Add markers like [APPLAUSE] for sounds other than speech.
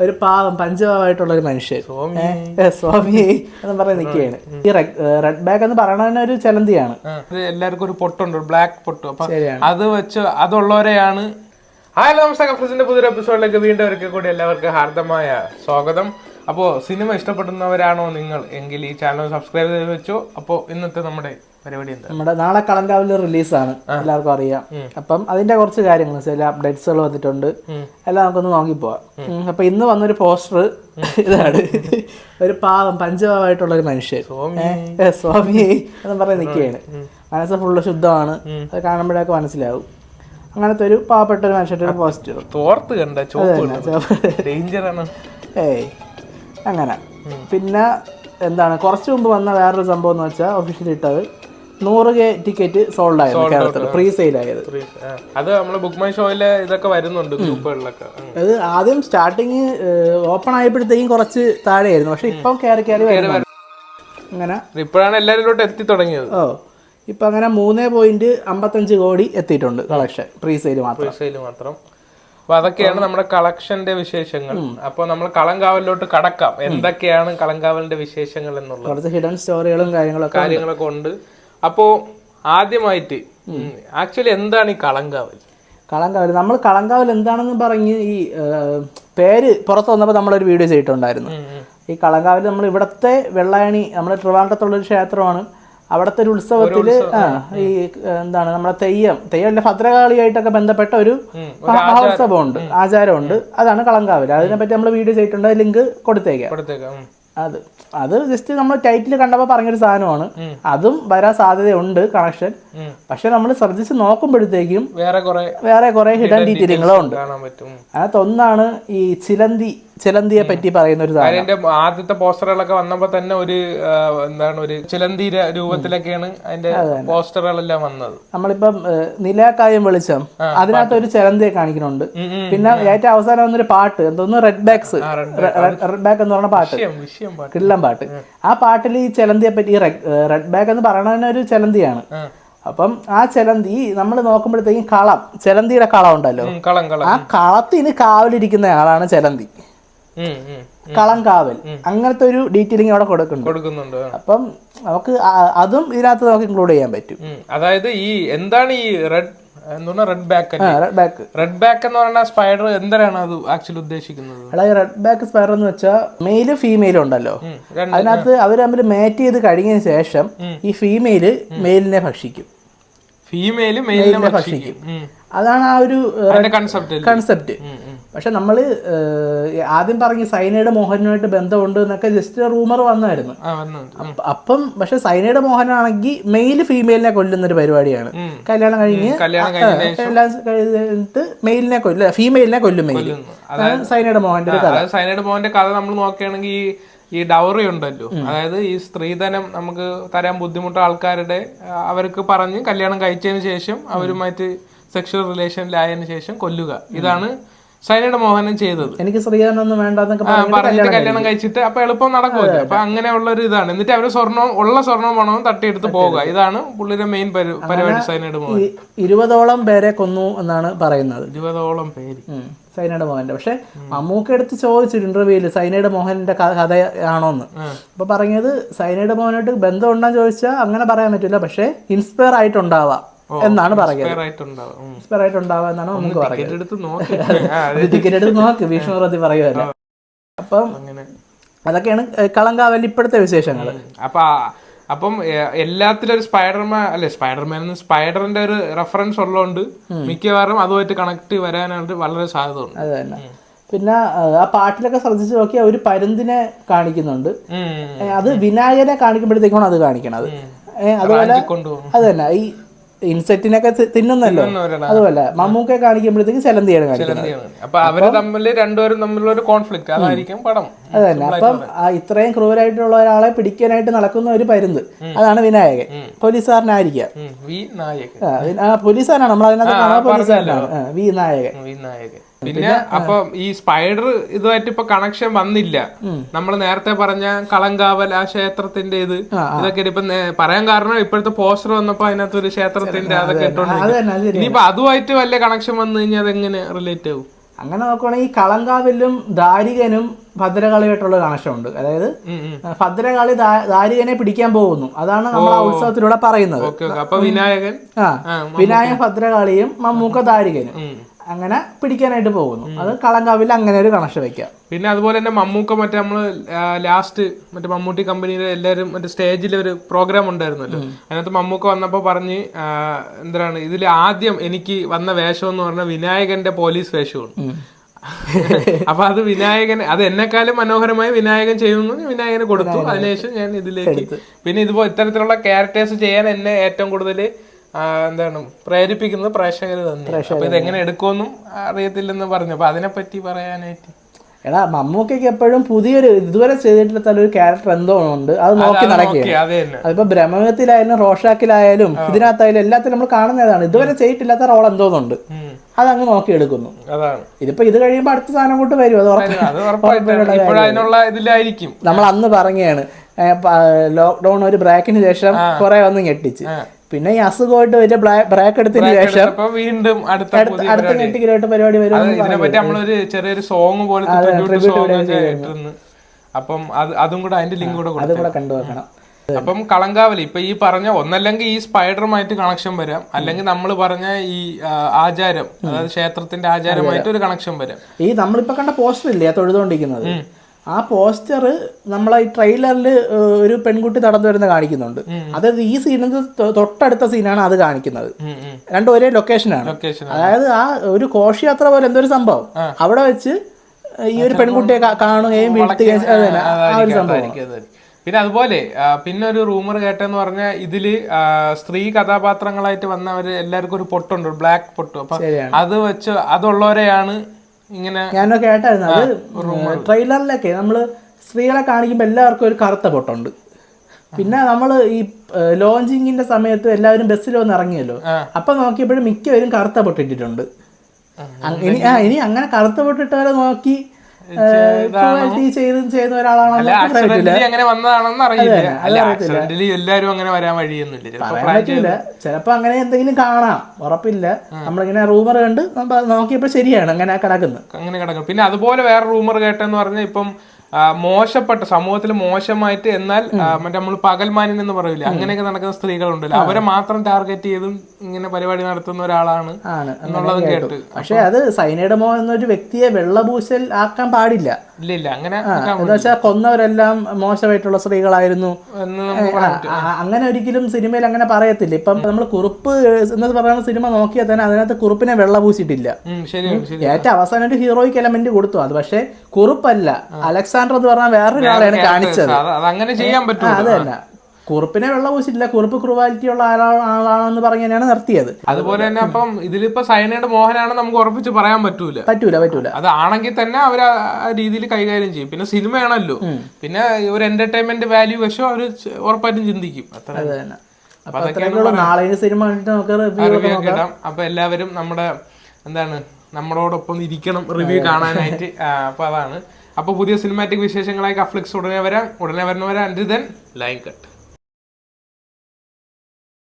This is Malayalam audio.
ഒരു പാവം പഞ്ചപാവായിട്ടുള്ള ഒരു മനുഷ്യൻ. സ്വാമി. എന്ന് പറഞ്ഞ് നിൽക്കുകയാണ്. ഈ റെഡ് ബാഗ് എന്ന് പറയണ ഒരു ചലന്തിയാണ്. എല്ലാവർക്കും ഒരു പൊട്ടുണ്ട് ബ്ലാക്ക് പൊട്ട്. അപ്പൊ. അത് വെച്ച് അതുള്ളവരെയാണ്. ഹായ് നമസ്കാരം. കഫ്രസിന്റെ പുതിയൊരു എപ്പിസോഡിലേക്ക് വീണ്ടും ഒരിക്കൽ കൂടി എല്ലാവർക്കും ഹാർദമായ സ്വാഗതം. അപ്പോൾ സിനിമ ഇഷ്ടപ്പെടുന്നവരാണോ നിങ്ങൾ? എങ്കിൽ ഈ ചാനൽ സബ്സ്ക്രൈബ് ചെയ്ത് വെച്ചോ. അപ്പോൾ ഇന്നത്തെ നമ്മുടെ പരിപാടി നമ്മുടെ നാളെ കളങ്കാവിൽ റിലീസാണ്. എല്ലാവർക്കും അറിയാം. അപ്പം അതിന്റെ കുറച്ച് കാര്യങ്ങൾ ചില അപ്ഡേറ്റ്സുകൾ വന്നിട്ടുണ്ട്. എല്ലാം നമുക്കൊന്ന് നോക്കി പോവാം അപ്പൊ ഇന്ന് വന്നൊരു പോസ്റ്റർ ഇതാണ്. ഒരു പാവം പഞ്ചപാവായിട്ടുള്ള ഒരു മനുഷ്യൻ. സ്വാമി. എന്ന് പറഞ്ഞ് നിൽക്കുകയാണ്. മനസ്സ് ഫുള്ള് ശുദ്ധമാണ്. അത് കാണുമ്പോഴൊക്കെ മനസ്സിലാവും. അങ്ങനത്തെ ഒരു പാവപ്പെട്ട ഒരു മനുഷ്യന്റെ ഒരു പോസ്റ്റർ. തോർത്ത് കണ്ട ഏയ് അങ്ങനെ. പിന്നെ എന്താണ്? കുറച്ച് മുമ്പ് വന്ന വേറൊരു സംഭവം എന്ന് വെച്ചാൽ ഒഫീഷ്യലി ഇട്ടത് നൂറ് കെ ടിക്കറ്റ് സോൾഡ് ആയിരുന്നു കേരളത്തിൽ. പ്രീ സെയിൽ ആയത്. അത് നമ്മൾ ബുക്ക് മൈ ഷോയിലെ ഇതൊക്കെ വരുന്നുണ്ട് ഗ്രൂപ്പുകളിലൊക്കെ. അത് ആദ്യം സ്റ്റാർട്ടിങ് ഓപ്പൺ ആയപ്പോഴത്തേക്കും കുറച്ച് താഴെയായിരുന്നു. പക്ഷെ ഇപ്പം കയറി കയറി വരുന്നു. അങ്ങനെ ഇപ്പോഴാണ് എല്ലാവരിലോട്ട് എത്തി തുടങ്ങിയത്. ഓ ഇപ്പം അങ്ങനെ മൂന്ന് പോയിന്റ് അമ്പത്തഞ്ച് കോടി എത്തിയിട്ടുണ്ട് കളക്ഷൻ പ്രീ സെയിൽ മാത്രം. സെയിൽ മാത്രം. അപ്പൊ അതൊക്കെയാണ് നമ്മുടെ കളക്ഷന്റെ വിശേഷങ്ങൾ. അപ്പൊ നമ്മൾ കളങ്കാവലിലോട്ട് കടക്കാം. എന്തൊക്കെയാണ് കളങ്കാവലിന്റെ വിശേഷങ്ങൾ എന്നുള്ളത്? കുറച്ച് ഹിഡൻ സ്റ്റോറികളും കാര്യങ്ങളൊക്കെ കാര്യങ്ങളൊക്കെ ഉണ്ട്. അപ്പോ ആദ്യമായിട്ട് ആക്ച്വലി എന്താണ് ഈ കളങ്കാവൽ? കളങ്കാവൽ. നമ്മൾ കളങ്കാവൽ എന്താണെന്ന് പറഞ്ഞ് ഈ പേര് പുറത്ത് വന്നപ്പോൾ നമ്മളൊരു വീഡിയോ ചെയ്തിട്ടുണ്ടായിരുന്നു. ഈ കളങ്കാവൽ നമ്മൾ ഇവിടത്തെ വെള്ളായണി നമ്മുടെ ട്രിവാൻഡ്രത്തുള്ളൊരു ക്ഷേത്രമാണ്. അവിടുത്തെ ഒരു ഉത്സവത്തിൽ ഈ എന്താണ് നമ്മുടെ തെയ്യം. തെയ്യം ഭദ്രകാളിയായിട്ടൊക്കെ ബന്ധപ്പെട്ട ഒരു മഹാ- മഹോത്സവമുണ്ട് ആചാരമുണ്ട്. അതാണ് കളങ്കാവൽ. അതിനെപ്പറ്റി നമ്മൾ വീഡിയോ ചെയ്തിട്ടുണ്ട് ലിങ്ക് കൊടുത്തേക്കാം. അത് അത് ജസ്റ്റ് നമ്മൾ ടൈറ്റിൽ കണ്ടപ്പോൾ പറഞ്ഞൊരു സാധനമാണ് അതും വരാൻ സാധ്യതയുണ്ട് കണക്ഷൻ. പക്ഷെ നമ്മൾ ശ്രദ്ധിച്ച് നോക്കുമ്പോഴത്തേക്കും വേറെ കുറെ വേറെ കുറെ ഹിഡൻ ഡീറ്റെയിലുകളും ഉണ്ട്. അതിനകത്ത് ഒന്നാണ് ഈ ചിലന്തി ചിലന്തിയെ പറ്റി പറയുന്ന ഒരു സാധനം. അതിന്റെ ആദ്യത്തെ പോസ്റ്ററുകളൊക്കെ വന്നപ്പോ തന്നെ ഒരു എന്താണ് ഒരു ചിലന്തി രൂപത്തിലൊക്കെയാണ് അതിന്റെ പോസ്റ്ററുകളെല്ലാം വന്നത്. നമ്മളിപ്പം നിലാക്കായും വെളിച്ചം. അതിനകത്ത് ഒരു ചിലന്തിയെ കാണിക്കുന്നുണ്ട്. പിന്നെ ഏറ്റവും അവസാനം വന്നൊരു പാട്ട്. എന്തോന്ന്? റെഡ് ബാക്സ് റെഡ് ബാക്ക് എന്ന് പറഞ്ഞ പാട്ട്. കിള്ളം പാട്ട്. ആ പാട്ടിൽ ഈ ചിലന്തിയെ പറ്റി റെഡ് ബാക്ക് എന്ന് പറയണ ഒരു ചിലന്തിയാണ്. അപ്പം ആ ചിലന്തി നമ്മൾ നോക്കുമ്പോഴത്തേക്കും കളം. ചിലന്തിയുടെ കളം ഉണ്ടല്ലോ. ആ കളത്തിന് കാവലിരിക്കുന്ന ആളാണ് ചിലന്തി. കളം കാവൽ അങ്ങനത്തെ ഒരു ഡീറ്റെയിലിംഗ് അവിടെ കൊടുക്കുന്നുണ്ട്. കൊടുക്കുന്നുണ്ട്. അപ്പം നമുക്ക് അതും ഇതിനകത്ത് നമുക്ക് ഇൻക്ലൂഡ് ചെയ്യാൻ പറ്റും. അതായത് ഈ എന്താണ് ഈ red red back red back red back എന്ന് പറയുന്ന സ്പൈഡർ എന്തിനാണ് അത് ആക്ച്വലി ഉദ്ദേശിക്കുന്നത്? ഈ റെഡ് ബാക്ക് സ്പൈഡർ എന്ന് വെച്ചാൽ മെയിലും ഫീമെയിലും ഉണ്ടല്ലോ. അതിനകത്ത് അവർ തമ്മിൽ മേറ്റ് ചെയ്ത് കഴിഞ്ഞതിന് ശേഷം ഈ ഫീമെയിൽ മെയിലിനെ ഭക്ഷിക്കും. ഫീമെയിൽ മെയിലിനെ ഭക്ഷിക്കും. അതാണ് ആ ഒരു കൺസെപ്റ്റ് കൺസെപ്റ്റ് പക്ഷെ നമ്മൾ ആദ്യം പറഞ്ഞ സൈനയുടെ മോഹനുമായിട്ട് ബന്ധമുണ്ട് എന്നൊക്കെ ജസ്റ്റ് റൂമർ വന്നായിരുന്നു. അപ്പ- പക്ഷെ സൈനയുടെ മോഹനാണെങ്കിൽ മെയിൽ ഫീമെയിലിനെ കൊല്ലുന്ന ഒരു പരിപാടിയാണ് കല്യാണം കഴിഞ്ഞ് എല്ലാം കഴിഞ്ഞിട്ട് മെയിലിനെ കൊല്ല ഫീമെയിലിനെ കൊല്ലും മെയിൽ അതാണ് സൈനയുടെ മോഹന്റെ കഥ. സൈനയുടെ മോഹന്റെ കഥ നമ്മൾ നോക്കുകയാണെങ്കിൽ ഈ ഡൗറി ഉണ്ടല്ലോ. അതായത് ഈ സ്ത്രീധനം നമുക്ക് തരാൻ ബുദ്ധിമുട്ട ആൾക്കാരുടെ അവർക്ക് പറഞ്ഞ് കല്യാണം കഴിച്ചതിന് ശേഷം അവരുമായിട്ട് സെക്ഷൽ റിലേഷനിലായതിനു ശേഷം കൊല്ലുക. ഇതാണ് സൈനയുടെ മോഹനം ചെയ്തത്. എനിക്ക് സ്ത്രീധനൊന്നും വേണ്ടെന്നൊക്കെ പറഞ്ഞിട്ട് കല്യാണം കഴിച്ചിട്ട് അപ്പൊ എളുപ്പം നടക്കുമല്ലോ അപ്പൊ അങ്ങനെയുള്ള ഒരു ഇതാണ്. എന്നിട്ട് അവർ സ്വർണവും ഉള്ള സ്വർണവും പണവും തട്ടിയെടുത്ത് പോവുക. ഇതാണ് പുള്ളിയുടെ മെയിൻ പരിപാടി സൈനയുടെ മോഹൻ. ഇരുപതോളം പേരെ കൊന്നു എന്നാണ് പറയുന്നത്. ഇരുപതോളം പേര്. സൈനയുടെ മോഹന്റെ. പക്ഷെ മമ്മൂക്ക എടുത്ത് ചോദിച്ചു ഇന്റർവ്യൂൽ സൈനയുടെ മോഹന്റെ കഥയാണോ എന്ന് അപ്പൊ പറഞ്ഞത് സൈനയുടെ മോഹനായിട്ട് ബന്ധം ഉണ്ടോ ചോദിച്ചാൽ അങ്ങനെ പറയാൻ പറ്റില്ല. പക്ഷെ ഇൻസ്പയർ ആയിട്ടുണ്ടാവാം. എന്നാണ് പറയുന്നത്. പേരായിട്ടുണ്ടാവും ഉം. ഇൻസ്പയർ ആയിട്ടുണ്ടാവാം എന്നാണ് നമുക്ക് പറയുന്നത്. ടിക്കറ്റ് എടുത്ത് നോക്കി. ഭീഷ്മപതി പറയുമല്ലോ അപ്പം അങ്ങനെ. അതൊക്കെയാണ് കളങ്കാവലി ഇപ്പോഴത്തെ വിശേഷങ്ങൾ. അപ്പൊ അപ്പം എല്ലാത്തിലും ഒരു സ്പൈഡർമാൻ അല്ലെ സ്പൈഡർമാൻ സ്പൈഡറിന്റെ ഒരു റെഫറൻസ് ഉള്ളതുകൊണ്ട് മിക്കവാറും അതുമായിട്ട് കണക്ട് വരാനായിട്ട് വളരെ സാധ്യത ഉണ്ട് അതെ തന്നെ. പിന്നെ ആ പാട്ടിലൊക്കെ ശ്രദ്ധിച്ചു നോക്കിയാൽ ഒരു പരുന്തിനെ കാണിക്കുന്നുണ്ട്. അത് വിനായകനെ കാണിക്കുമ്പോഴത്തേക്കാണ് അത് കാണിക്കണത്. അതുപോലെ അത് തന്നെ. ഈ ഇൻസെക്റ്റിനൊക്കെ തിന്നുന്നല്ലോ. അതുപോലെ മമ്മൂക്കെ കാണിക്കുമ്പോഴത്തേക്ക് ചെലന്തിയാണ് കാണിക്കുന്നത്. രണ്ടുപേരും തമ്മിലുള്ള ഒരു അതായിരിക്കും പടം. അത് തന്നെ അപ്പം ഇത്രയും ക്രൂരായിട്ടുള്ള ഒരാളെ പിടിക്കാനായിട്ട് നടക്കുന്ന ഒരു പരുന്ത്. അതാണ് വിനായകൻ. പോലീസുകാരനായിരിക്കാം പോലീസുകാരനാണ്. നമ്മൾ അതിനകത്ത് പോലീസുകാരനാണ്. വി നായകൻ. പിന്നെ അപ്പൊ ഈ സ്പൈഡർ ഇതുമായിട്ട് ഇപ്പൊ കണക്ഷൻ വന്നില്ല. നമ്മൾ നേരത്തെ പറഞ്ഞ കളങ്കാവൽ ആ ക്ഷേത്രത്തിന്റെ ഇത് ഇതൊക്കെ ഇപ്പൊ പറയാൻ കാരണം ഇപ്പോഴത്തെ പോസ്റ്റർ വന്നപ്പോ അതിനകത്ത് ഒരു ക്ഷേത്രത്തിന്റെ അതൊക്കെ ഇട്ടോണ്ട് ഇനിയിപ്പോ അതുമായിട്ട് വല്ല കണക്ഷൻ വന്നു കഴിഞ്ഞാൽ അതെങ്ങനെ റിലേറ്റ് ആവും? അങ്ങനെ നോക്കുവാണെങ്കിൽ ഈ കളങ്കാവിലും ദാരികനും ഭദ്രകാളിയായിട്ടുള്ള കണക്ഷൻ ഉണ്ട്. അതായത്. ഭദ്രകാളി ദാരികനെ പിടിക്കാൻ പോകുന്നു. അതാണ് നമ്മൾ ആ ഉത്സവത്തിലൂടെ പറയുന്നത്. വിനായകൻ? ആ ആ, വിനായക ഭദ്രകാളിയും മമ്മൂക്ക ദാരികനും. അങ്ങനെ പിടിക്കാനായിട്ട് പോകുന്നു. അത് കളങ്കാവിൽ അങ്ങനെ ഒരു കണക്ഷൻ വെക്കാം പിന്നെ അതുപോലെ തന്നെ മമ്മൂക്ക മറ്റേ നമ്മൾ ലാസ്റ്റ് മറ്റേ മമ്മൂട്ടി കമ്പനിയിലെ എല്ലാവരും മറ്റേ സ്റ്റേജിൽ ഒരു പ്രോഗ്രാം ഉണ്ടായിരുന്നല്ലോ. അതിനകത്ത് മമ്മൂക്ക വന്നപ്പോ പറഞ്ഞ് എന്താണ് ഇതിൽ ആദ്യം എനിക്ക് വന്ന വേഷം എന്ന് പറഞ്ഞാൽ വിനായകന്റെ പോലീസ് വേഷമാണ്. [LAUGHS] അപ്പൊ അത് വിനായകൻ അത് എന്നെക്കാളും മനോഹരമായി വിനായകൻ ചെയ്യുന്നു വിനായകന് കൊടുത്തു. അതിനുശേഷം ഞാൻ ഇതിലേക്ക് പിന്നെ ഇതുപോലെ ഇത്തരത്തിലുള്ള ക്യാരക്ടേഴ്സ് ചെയ്യാൻ എന്നെ ഏറ്റവും കൂടുതൽ എന്താണ് പ്രേരിപ്പിക്കുന്നത് പ്രേക്ഷകർ തന്നെ അപ്പൊ ഇത് എങ്ങനെ എടുക്കുമെന്നും അറിയത്തില്ലെന്ന് പറഞ്ഞു. അപ്പൊ അതിനെപ്പറ്റി പറയാനായിട്ട്. എടാ മമ്മൂക്കയ്ക്ക് എപ്പോഴും പുതിയൊരു ഇതുവരെ ചെയ്തിട്ടില്ലാത്ത ഒരു ക്യാരക്ടർ എന്തോ ഉണ്ട് അത് നോക്കി നടക്കുക. അതിപ്പോ ബ്രഹ്മത്തിലായാലും റോഷാക്കിലായാലും ഇതിനകത്തായാലും എല്ലാത്തിലും നമ്മൾ കാണുന്നതാണ്. ഇതുവരെ ചെയ്തിട്ടില്ലാത്ത റോൾ എന്തോന്നുണ്ട്. ഉണ്ട് അതങ്ങ് നോക്കി എടുക്കുന്നു. അതാണ്. ഇതിപ്പോ ഇത് കഴിയുമ്പോ അടുത്ത സാധനം കൊണ്ട് വരും അത് നമ്മൾ അന്ന് പറഞ്ഞാണ് ലോക്ക്ഡൌൺ ഒരു ബ്രേക്കിന് ശേഷം കുറെ വന്ന് ഞെട്ടിച്ച്. പിന്നെ ഈ അസുഖമായിട്ട് വലിയ ബ്രേക്ക് എടുത്തതിന് ശേഷം വീണ്ടും അടുത്ത അടുത്ത ഞെട്ടിക്കലായിട്ട് പരിപാടി. വരും അത് ഇതിനെപ്പറ്റി നമ്മളൊരു ചെറിയൊരു സോങ് പോലെ അപ്പം അത് അതും കൂടെ അതിന്റെ ലിങ്ക് കൂടെ അത് കൊടുത്തു കൂടെ കണ്ടുവെക്കണം അപ്പം കളങ്കാവലി ഇപ്പൊ ഈ പറഞ്ഞ ഒന്നല്ലെങ്കിൽ ഈ സ്പൈഡറുമായിട്ട് കണക്ഷൻ വരാം. അല്ലെങ്കിൽ നമ്മൾ പറഞ്ഞ ഈ ആചാരം അതായത് ക്ഷേത്രത്തിന്റെ ആചാരമായിട്ട് ഒരു കണക്ഷൻ വരാം. ഈ നമ്മളിപ്പോ കണ്ട പോസ്റ്റർ ഇല്ലേ തൊഴുതുകൊണ്ടിരിക്കുന്നത്? ആ പോസ്റ്റർ നമ്മളെ ഈ ട്രെയിലറിൽ ഒരു പെൺകുട്ടി നടന്നു വരുന്ന കാണിക്കുന്നുണ്ട്. അതായത് ഈ സീനിൽ തൊട്ടടുത്ത സീനാണ് അത് കാണിക്കുന്നത്. രണ്ടും ഒരേ ലൊക്കേഷനാണ്. അതായത് ആ ഒരു ഘോഷയാത്ര പോലെ എന്തൊരു സംഭവം. അവിടെ വെച്ച് ഈ ഒരു പെൺകുട്ടിയെ കാണുകയും വീഴ്ത്തുകയും ആ ഒരു സംഭവം. പിന്നെ അതുപോലെ പിന്നെ ഒരു റൂമർ കേട്ടെന്ന് പറഞ്ഞാൽ ഇതിൽ സ്ത്രീ കഥാപാത്രങ്ങളായിട്ട് വന്നവര് എല്ലാവർക്കും ഒരു പൊട്ടുണ്ട് ബ്ലാക്ക് പൊട്ട്. അപ്പൊ. അത് വെച്ച് അതുള്ളവരെയാണ് ഇങ്ങനെ ഞാനൊക്കെ കേട്ടായിരുന്നു. അത് ട്രെയിലറിലൊക്കെ നമ്മൾ സ്ത്രീകളെ കാണിക്കുമ്പോൾ എല്ലാവർക്കും ഒരു കറുത്ത പൊട്ടുണ്ട്. പിന്നെ നമ്മൾ ഈ ലോഞ്ചിങ്ങിന്റെ സമയത്ത് എല്ലാവരും ബസ്സിൽ വന്ന് ഇറങ്ങിയല്ലോ. അപ്പൊ നോക്കിയപ്പോഴും മിക്കവരും കറുത്ത പൊട്ടിട്ടിട്ടുണ്ട്. ഇനി ആ ഇനി അങ്ങനെ കറുത്ത പൊട്ടിട്ടവരെ നോക്കി ക്രൂവാലിറ്റി ചെയ്ത് ചെയ്യുന്ന ഒരാളാണെന്ന് അങ്ങനെ വന്നതാണെന്ന് അറിയില്ല. എല്ലാരും അങ്ങനെ വരാൻ വഴിയൊന്നുമില്ല. ചിലപ്പോ അങ്ങനെ എന്തെങ്കിലും കാണാം. ഉറപ്പില്ല. നമ്മളിങ്ങനെ റൂമർ കണ്ട് നോക്കിയപ്പോ ശരിയാണ്. അങ്ങനെ കിടക്കുന്നത്. അങ്ങനെ കിടക്കും. പിന്നെ അതുപോലെ വേറെ റൂമർ കേട്ടെന്ന് പറഞ്ഞാൽ ഇപ്പം മോശപ്പെട്ട സമൂഹത്തിൽ മോശമായിട്ട് എന്നാൽ മറ്റേ നമ്മൾ പകൽമാനിൻ എന്ന് പറയില്ല അങ്ങനെയൊക്കെ നടക്കുന്ന സ്ത്രീകളുണ്ടല്ലോ അവരെ മാത്രം ടാർഗറ്റ് ചെയ്തും ഇങ്ങനെ പരിപാടി നടത്തുന്ന ഒരാളാണ് എന്നുള്ളതും കേട്ട്. പക്ഷെ അത് സൈനയുടെ മോ എന്നൊരു വ്യക്തിയെ വെള്ളപൂശൽ ആക്കാൻ പാടില്ല. ഇല്ല ഇല്ല അങ്ങനെ വെച്ചാൽ കൊന്നവരെല്ലാം മോശമായിട്ടുള്ള സ്ത്രീകളായിരുന്നു. അങ്ങനെ ഒരിക്കലും സിനിമയിൽ അങ്ങനെ പറയത്തില്ല. ഇപ്പം നമ്മൾ കുറുപ്പ് എന്ന് പറയുന്ന സിനിമ നോക്കിയാൽ തന്നെ അതിനകത്ത് കുറുപ്പിനെ വെള്ളപൂശിട്ടില്ല. ഏറ്റവും അവസാനം ഒരു ഹീറോയ്ക്ക് എലമെന്റ് കൊടുത്തു. അത് പക്ഷെ കുറുപ്പല്ല. അലക്സാണ്ടർ എന്ന് പറഞ്ഞാൽ വേറൊരാളെയാണ് കാണിച്ചത്. അങ്ങനെ ചെയ്യാൻ പറ്റും അതല്ല. കുറുപ്പിനെ വെള്ളം പൂശിട്ടില്ല കുറുപ്പ് ക്രൂവാലിറ്റി ഉള്ള ആളാ- ആളാണെന്ന് പറഞ്ഞു തന്നെയാണ് നിർത്തിയത്. അതുപോലെ തന്നെ അപ്പം ഇതിലിപ്പോ സൈനയുടെ മോഹനാണ് നമുക്ക് ഉറപ്പിച്ച് പറയാൻ പറ്റൂല. പറ്റൂല പറ്റൂല. അതാണെങ്കിൽ തന്നെ അവർ ആ രീതിയിൽ കൈകാര്യം ചെയ്യും. പിന്നെ സിനിമയാണല്ലോ പിന്നെ ഒരു എന്റർടൈൻമെന്റ് വാല്യൂ വശം അവർ ഉറപ്പായിട്ടും ചിന്തിക്കും. അത്ര സിനിമ അപ്പൊ എല്ലാവരും നമ്മുടെ എന്താണ് നമ്മളോടൊപ്പം ഇരിക്കണം റിവ്യൂ കാണാനായിട്ട്. അപ്പൊ അതാണ്. അപ്പൊ പുതിയ സിനിമാറ്റിക് വിശേഷങ്ങളായി കഫ്ലിക്സ് ഉടനെ വരാം. ഉടനെ വരുന്നവരാ. And then line cut.